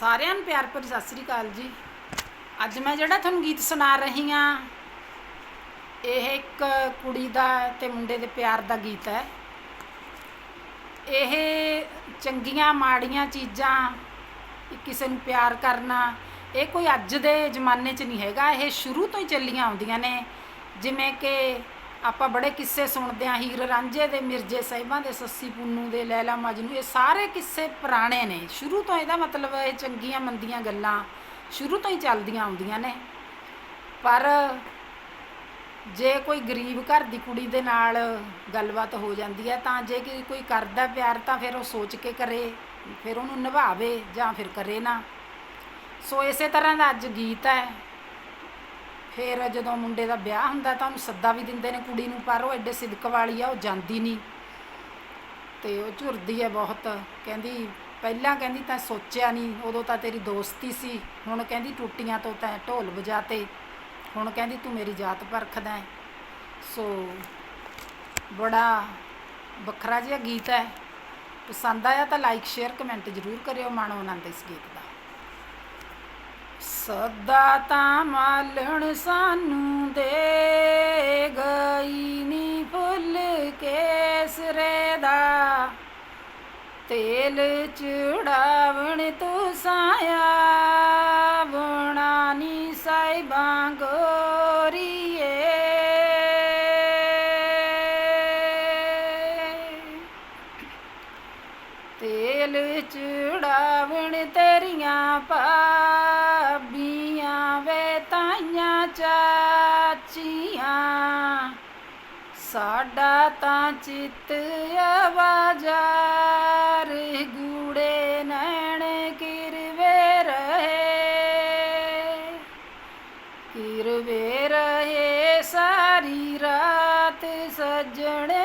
ਸਾਰਿਆਂ ਨੂੰ ਪਿਆਰ ਭਰੀ ਸਤਿ ਸ੍ਰੀ ਅਕਾਲ ਜੀ। ਅੱਜ ਮੈਂ ਜਿਹੜਾ ਤੁਹਾਨੂੰ ਗੀਤ ਸੁਣਾ ਰਹੀ ਆ ਇਹ ਇੱਕ ਕੁੜੀ ਦਾ ਤੇ ਮੁੰਡੇ ਦੇ ਪਿਆਰ ਦਾ ਗੀਤ ਹੈ। ਇਹ ਚੰਗੀਆਂ ਮਾੜੀਆਂ ਚੀਜ਼ਾਂ, ਕਿਸੇ ਨੂੰ ਪਿਆਰ ਕਰਨਾ, ਇਹ ਕੋਈ ਅੱਜ ਦੇ ਜ਼ਮਾਨੇ 'ਚ ਨਹੀਂ ਹੈਗਾ। ਇਹ ਸ਼ੁਰੂ ਤੋਂ ਹੀ ਚੱਲੀਆਂ ਆਉਂਦੀਆਂ ਨੇ। ਜਿਵੇਂ ਕਿ ਆਪਾਂ ਬੜੇ ਕਿੱਸੇ ਸੁਣਦੇ ਆਂ ਹੀਰ ਰਾਂਝੇ ਦੇ, ਮਿਰਜੇ ਸਾਹਿਬਾਂ ਦੇ, ਸੱਸੀ ਪੁੰਨੂ ਦੇ, ਲੈਲਾ ਮਜਨੂ, ਇਹ ਸਾਰੇ ਕਿੱਸੇ ਪੁਰਾਣੇ ਨੇ। ਸ਼ੁਰੂ ਤੋਂ ਇਹਦਾ ਮਤਲਬ ਇਹ ਚੰਗੀਆਂ ਮੰਦੀਆਂ ਗੱਲਾਂ ਸ਼ੁਰੂ ਤੋਂ ਹੀ ਚੱਲਦੀਆਂ ਆਉਂਦੀਆਂ ਨੇ। ਪਰ ਜੇ ਕੋਈ ਗਰੀਬ ਘਰ ਦੀ ਕੁੜੀ ਦੇ ਨਾਲ ਗੱਲਬਾਤ ਹੋ ਜਾਂਦੀ ਹੈ, ਤਾਂ ਜੇ ਕੋਈ ਕਰਦਾ ਪਿਆਰ, ਤਾਂ ਫਿਰ ਉਹ ਸੋਚ ਕੇ ਕਰੇ, ਫਿਰ ਉਹਨੂੰ ਨਿਭਾਵੇ ਜਾਂ ਫਿਰ ਕਰੇ ਨਾ। ਸੋ ਇਸੇ ਤਰ੍ਹਾਂ ਦਾ ਅੱਜ ਗੀਤ ਹੈ। ਫਿਰ ਜਦੋਂ ਮੁੰਡੇ ਦਾ ਵਿਆਹ ਹੁੰਦਾ ਤਾਂ ਉਹਨੂੰ ਸੱਦਾ ਵੀ ਦਿੰਦੇ ਨੇ ਕੁੜੀ ਨੂੰ, ਪਰ ਉਹ ਐਡੇ ਸਿਦਕ ਵਾਲੀ ਆ, ਉਹ ਜਾਂਦੀ ਨਹੀਂ ਤੇ ਉਹ ਝੁਰਦੀ ਹੈ ਬਹੁਤ। ਕਹਿੰਦੀ, ਪਹਿਲਾਂ ਕਹਿੰਦੀ ਤਾਂ ਸੋਚਿਆ ਨਹੀਂ ਉਦੋਂ ਤਾਂ ਤੇਰੀ ਦੋਸਤੀ ਸੀ। ਹੁਣ ਕਹਿੰਦੀ ਟੁੱਟੀਆਂ ਤੋਂ ਤੈਂ ਢੋਲ ਵਜਾਤੇ। ਹੁਣ ਕਹਿੰਦੀ ਤੂੰ ਮੇਰੀ ਜਾਤ ਪਰਖਦਾ ਹੈ ਸੋ ਬੜਾ ਵੱਖਰਾ ਜਿਹਾ ਗੀਤ ਹੈ ਪਸੰਦ ਆਇਆ ਤਾਂ ਲਾਈਕ ਸ਼ੇਅਰ ਕਮੈਂਟ ਜ਼ਰੂਰ ਕਰਿਓ। ਮਾਣੋ ਆਨੰਦ ਇਸ ਗੀਤ ਦਾ। ਸਦਾ ਤਾਂ ਮਾਲਣ ਸਾਨੂੰ ਦੇ ਗਈ ਨੀ ਫੁੱਲ ਕੇਸਰੇ ਦਾ। ਤੇਲ ਚੜਾਵਣ ਤੂੰ ਸਾਇਆ ਬੁਣਾ ਬਣਾਨੀ ਸਾਈਬਾਂ ਗੋਰੀਏ। ਤੇਲ ਚੜਾਵਣ ਤੇਰੀਆਂ ਪਾ ਖੁਸ਼ੀਆਂ ਸਾਡਾ ਤਾਂ ਚਿੱਤ ਆਵਾਜ਼ਾਰ ਗੂੜੇ ਨੈਣ ਕਿਰਵੇ ਰਹੇ ਕਿਰਵੇ ਰਹੇ ਸਾਰੀ ਰਾਤ ਸਜਣੇ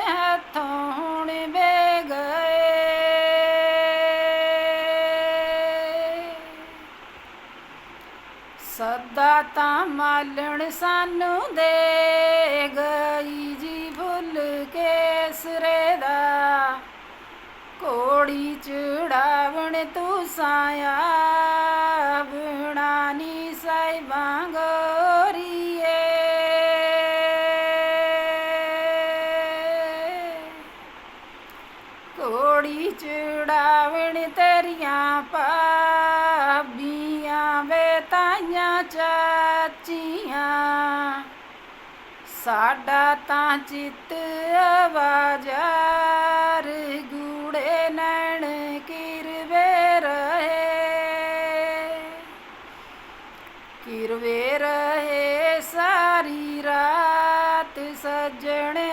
ਸਦਾ ਤਾਂ ਮਾਲਣ ਸਾਨੂੰ ਦੇ ਗਈ ਜੀ ਭੁੱਲ ਕੇ ਸਰੇ ਦਾ। ਕੋੜੀ ਚੜਾਵਣ ਤੂੰ ਸਾਇਆ, ਬਣਾਨੀ ਸਾਈਬਾਂ ਗੋਰੀਏ ਕੋੜੀ ਚੜਾਵਣ ਤੇਰੀਆਂ ਪਾ ਚਾਚੀਆਂ ਸਾਡਾ ਤਾਂ ਚਿੱਤ ਆਵਾਜ਼ਾਰ ਗੂੜੇ ਨੈਣ ਕਿਰਵੇ ਰਹੇ। ਕਿਰਵੇ ਰਹੇ ਸਾਰੀ ਰਾਤ ਸਜਣੇ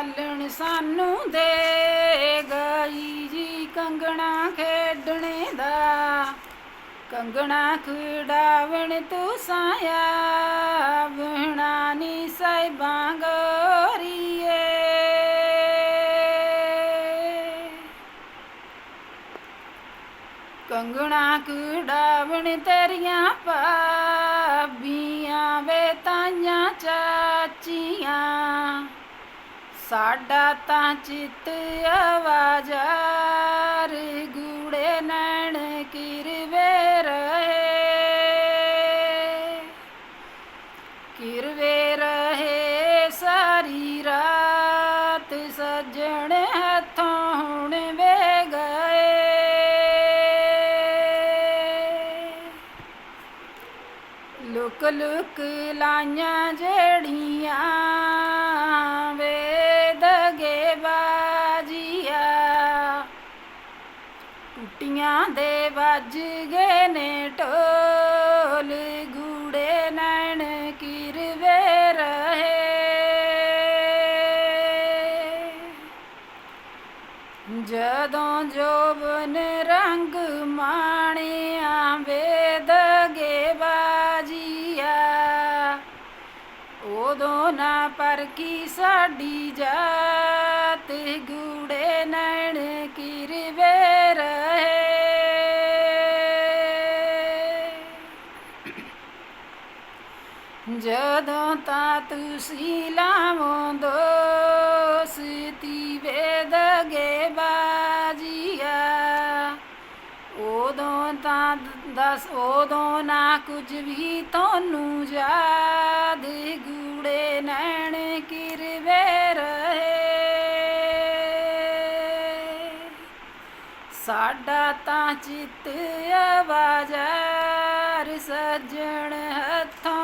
ਬਾਲਣ ਸਾਨੂੰ ਦੇ ਗਈ ਜੀ ਕੰਗਣਾ ਖੇਡਣੇ ਦਾ। ਕੰਗਣਾ ਖਿਡਾਵਣ ਤੂੰ ਸਾਇਆ। ਵਹਣਾ ਨੀ ਸੈਬਾਂ ਗੋਰੀਏ। ਕੰਗਣਾ ਖਿਡਾਵਣ ਤੇਰੀਆਂ ਪਾਬੀਆਂ ਵੇ ਤਾਈਆਂ ਚਾਚੀਆਂ। ਸਾਡਾ ਤਾਂ ਚਿੱਤ ਆਵਾਜ਼ਾਰ ਗੂੜੇ ਨੈਣ ਕਿਰਵੇ ਰਹੇ। ਕਿਰਵੇ ਰਹੇ ਸਾਰੀ ਰਾਤ, ਸੱਜਣ ਹੱਥੋਂ ਹੁਣ ਵੇ ਗਏ ਲੁਕ ਲੁਕ ਲਾਈਆਂ ਜਿਹੜੀਆਂ ਵੇ ਟੁੱਟੀਆਂ ਦੇ ਵੱਜ ਗਏ ਨੇ ਢੋਲ, ਗੂੜੇ ਨੈਣ ਕਿਰਵੇ ਰਹੇ। ਜਦੋਂ ਜੋਬਨ ਰੰਗ ਮਾਣਿਆ, ਵੇਦ ਗੇ ਬਾਜੀਆ। ਉਦੋਂ ਨਾ ਪਰ ਕੀ ਸਾਡੀ ਜਾ रात गूड़े नैन किरवे रहे ਜਦੋਂ ਤਾਂ ਤੁਸੀਂ ਲਾਵੋਂ ਦੋਸਤੀ ਵੇਦ ਗੇ ਬਾਜੀਆ, ਉਦੋਂ ਤਾ ਦਸ, ਉਦੋਂ ਨਾ ਕੁਝ ਵੀ ਤੁਹਾਨੂੰ ਯਾਦ ਸਾਡਾ ਤਾਂ ਚਿੱਤ ਆਵਾਜ਼ ਸੱਜਣ ਹੱਥੋਂ